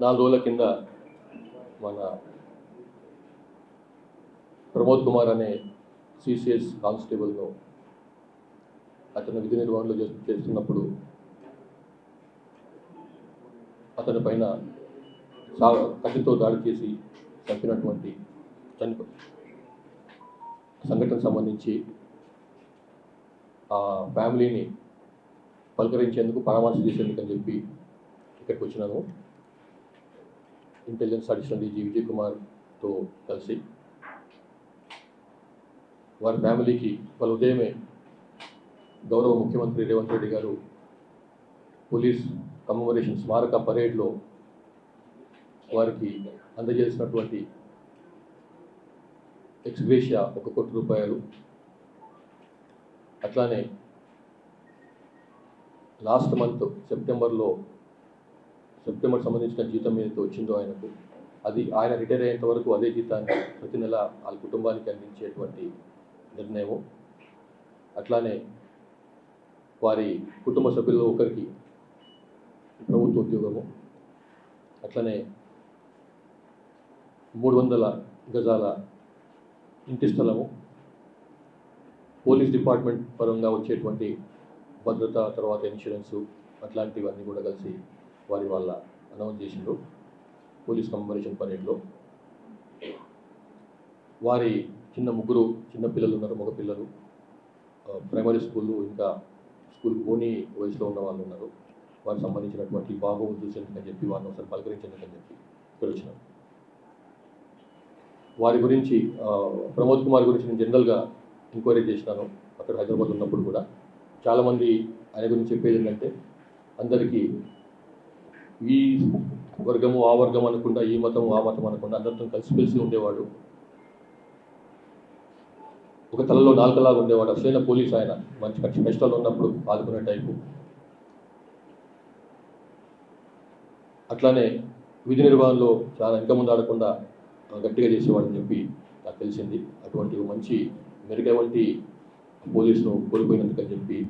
నాలుగు రోజుల కింద మన ప్రమోద్ కుమార్ అనే సిసిఎస్ కానిస్టేబుల్ను అతను విధి నిర్వహణలో చేస్తున్నప్పుడు అతని పైన సా కత్తితో దాడి చేసి చంపినటువంటి చనిపో సంఘటన సంబంధించి ఆ ఫ్యామిలీని పలకరించేందుకు పరామర్శ చేసేందుకు అని చెప్పి ఇక్కడికి వచ్చినాను. ఇంటెలిజెన్స్ అడిషనల్ డీజీ విజయ్ కుమార్తో కలిసి వారి ఫ్యామిలీకి వాళ్ళ ఉదయమే గౌరవ ముఖ్యమంత్రి రేవంత్ రెడ్డి గారు పోలీస్ కమమరేషన్ స్మారక పరేడ్లో వారికి అందజేసినటువంటి ఎక్స్గ్రేషియా ఒక కోటి రూపాయలు. అట్లానే లాస్ట్ మంత్ సెప్టెంబర్లో సెప్టెంబర్ సంబంధించిన జీతం ఏదైతే వచ్చిందో ఆయనకు అది ఆయన రిటైర్ అయ్యేంత వరకు అదే జీతాన్ని ప్రతి నెల వాళ్ళ కుటుంబానికి అందించేటువంటి నిర్ణయము. అట్లానే వారి కుటుంబ సభ్యుల్లో ఒకరికి ప్రభుత్వ ఉద్యోగము. అట్లనే మూడు వందల గజాల ఇంటి స్థలము. పోలీస్ డిపార్ట్మెంట్ పరంగా వచ్చేటువంటి భద్రత తర్వాత ఇన్సూరెన్సు అట్లాంటివన్నీ కూడా కలిసి వారి వాళ్ళ అనౌన్స్ చేసిండ్రు. పోలీస్ కమమరేషన్ పరేడ్లో. వారి చిన్న ముగ్గురు చిన్న పిల్లలు ఉన్నారు మగ పిల్లలు. ప్రైమరీ స్కూళ్ళు ఇంకా స్కూల్ పోనీ వయసులో ఉన్న వాళ్ళు ఉన్నారు. వారికి సంబంధించినటువంటి బాగోగులు చూసేందుకని చెప్పి వారిని ఒకసారి పలకరించేందుకని చెప్పి ఇక్కడ వచ్చినాం. వారి గురించి ప్రమోద్ కుమార్ గురించి నేను జనరల్గా ఎంక్వైరీ చేసినాను. అక్కడ హైదరాబాద్ ఉన్నప్పుడు కూడా. చాలామంది ఆయన గురించి చెప్పేది ఏంటంటే అందరికీ ఈ వర్గము ఆ వర్గం అనకుండా ఈ మతం ఆ మతం అనకుండా అందరితో కలిసిమెలిసి ఉండేవాడు. ఒక తలలో నాలుకలాగా ఉండేవాడు. అసలైన పోలీస్ ఆయన. మంచి కష్ట కష్టాలు ఉన్నప్పుడు ఆదుకునే టైపు. అట్లానే విధి నిర్వహణలో చాలా ఇంకా ముందు ఆడకుండా గట్టిగా చేసేవాడని చెప్పి నాకు తెలిసింది. అటువంటి మంచి మెరుగై వంటి పోలీసును కోల్పోయినందుకని చెప్పి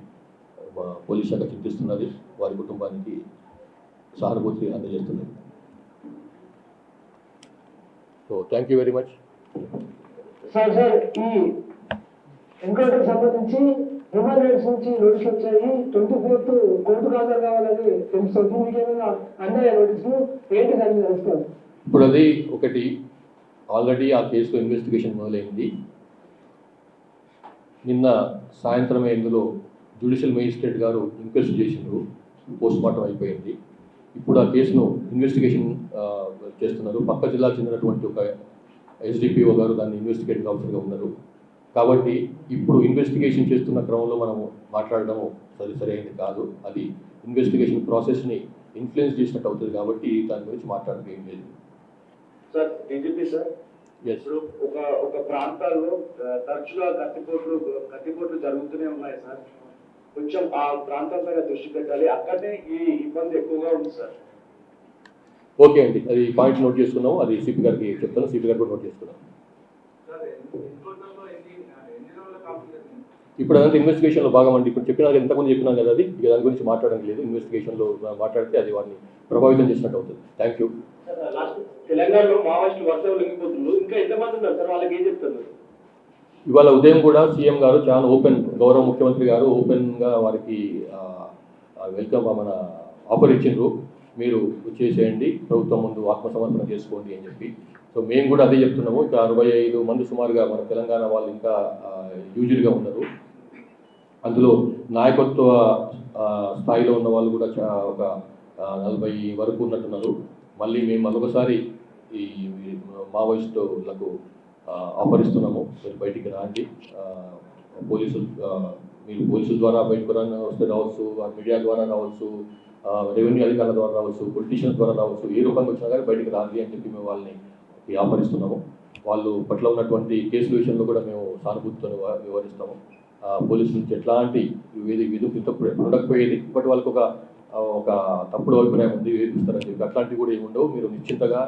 పోలీస్ శాఖ చింతిస్తున్నది. వారి కుటుంబానికి సహానుభూతి అందజేస్తున్నది so thank you very much sir sir ఈ ఎంక్వైరీకి సంబంధించి హ్యూమన్ రైట్స్ నుంచి నోటీస్ వచ్చాయి. ట్వంటీ ఫోర్త్ కోర్టుకు హాజరు కావాలని తెలుస్తుంది మీకు ఏమైనా అన్నాయా నోటీసులు ఏంటి దాని మీద తెలుసుకోవాలి ఇప్పుడు అది ఒకటి ఆల్రెడీ ఆ కేసులో ఇన్వెస్టిగేషన్ మొదలైంది. నిన్న సాయంత్రమే ఇందులో జ్యుడిషియల్ మేజిస్ట్రేట్ గారు ఇంక్వెస్ట్ చేసిండ్రు. పోస్ట్ మార్టం అయిపోయింది. ఆ కేసును ఇన్వెస్టిగేషన్ చేస్తున్నారు. పక్క జిల్లాకు చెందినటువంటి ఒక ఎస్డిపిఓ గారు దాన్ని ఇన్వెస్టిగేటింగ్ ఆఫీసర్గా ఉన్నారు. కాబట్టి ఇప్పుడు ఇన్వెస్టిగేషన్ చేస్తున్న క్రమంలో మనము మాట్లాడడం సరి సరైనది కాదు. అది ఇన్వెస్టిగేషన్ ప్రాసెస్ని ఇన్ఫ్లుయెన్స్ చేసినట్టు అవుతుంది కాబట్టి దాని గురించి మాట్లాడడం ఏం లేదు. సార్ డీజీపీ సార్ ఇప్పుడు ఒక ఒక ప్రాంతాల్లో తరచుగా కత్తిపోట్లు కత్తిపోట్లు జరుగుతూనే ఉన్నాయి సార్ కొంచెం ఆ ప్రాంతం పైన దృష్టి పెట్టాలి. అక్కడనే ఈ ఇబ్బంది ఎక్కువగా ఉంది సార్. ఓకే అండి. అది పాయింట్ నోట్ చేసుకున్నాము. అది సిపి గారికి చెప్తాను. సిపి గారు కూడా నోట్ చేసుకున్నాం. ఇప్పుడు అదంతా ఇన్వెస్టిగేషన్లో భాగం అండి. ఇప్పుడు చెప్పినా ఎంతమంది చెప్పినాం కదా అది. ఇక దాని గురించి మాట్లాడడం లేదు. ఇన్వెస్టిగేషన్లో మాట్లాడితే అది వారిని ప్రభావితం చేసినట్టు అవుతుంది. థ్యాంక్ యూ లాస్ట్ తెలంగాణలో మావోయిస్టులు వర్షం లొంగిపోతున్నారు. ఇంకా ఎంతమంది ఉన్నారు? సార్ వాళ్ళకి ఏం చెప్తున్నారు? ఇవాళ ఉదయం కూడా సీఎం గారు చాలా ఓపెన్ గౌరవ ముఖ్యమంత్రి గారు ఓపెన్గా వారికి వెల్కమ్ మన ఆఫర్ ఇచ్చిండ్రు. మీరు చేసేయండి ప్రభుత్వం ముందు ఆత్మసమర్పణ చేసుకోండి అని చెప్పి. సో మేము కూడా అదే చెప్తున్నాము. ఇక అరవై ఐదు మంది సుమారుగా మన తెలంగాణ వాళ్ళు ఇంకా యూజువల్గా ఉన్నారు. అందులో నాయకత్వ స్థాయిలో ఉన్న వాళ్ళు కూడా ఒక నలభై వరకు ఉన్నట్టున్నారు. మళ్ళీ మేము మరొకసారి ఈ మావోయిస్టులకు ఆ, మీరు బయటికి రాండి. పోలీసులు మీరు పోలీసుల ద్వారా బయటకు రాని వస్తే రావచ్చు ఆ మీడియా ద్వారా రావచ్చు రెవెన్యూ అధికారుల ద్వారా రావచ్చు పొలిటీషియన్స్ ద్వారా రావచ్చు ఏ రూపంగా వచ్చినా కానీ బయటికి రాండి అని చెప్పి మేము వాళ్ళని ఆపరిస్తున్నాము వాళ్ళు పట్ల ఉన్నటువంటి కేసుల విషయంలో కూడా మేము సానుభూతితో వివరిస్తాము పోలీసుల నుంచి ఎట్లాంటి ఏది విధు ఇంతప్పుడు ఉండకపోయేది బట్ వాళ్ళకి ఒక ఒక తప్పుడు అభిప్రాయం ఉంది వేధిస్తారని చెప్పి అట్లాంటివి కూడా ఏమి ఉండవు. మీరు నిశ్చింతగా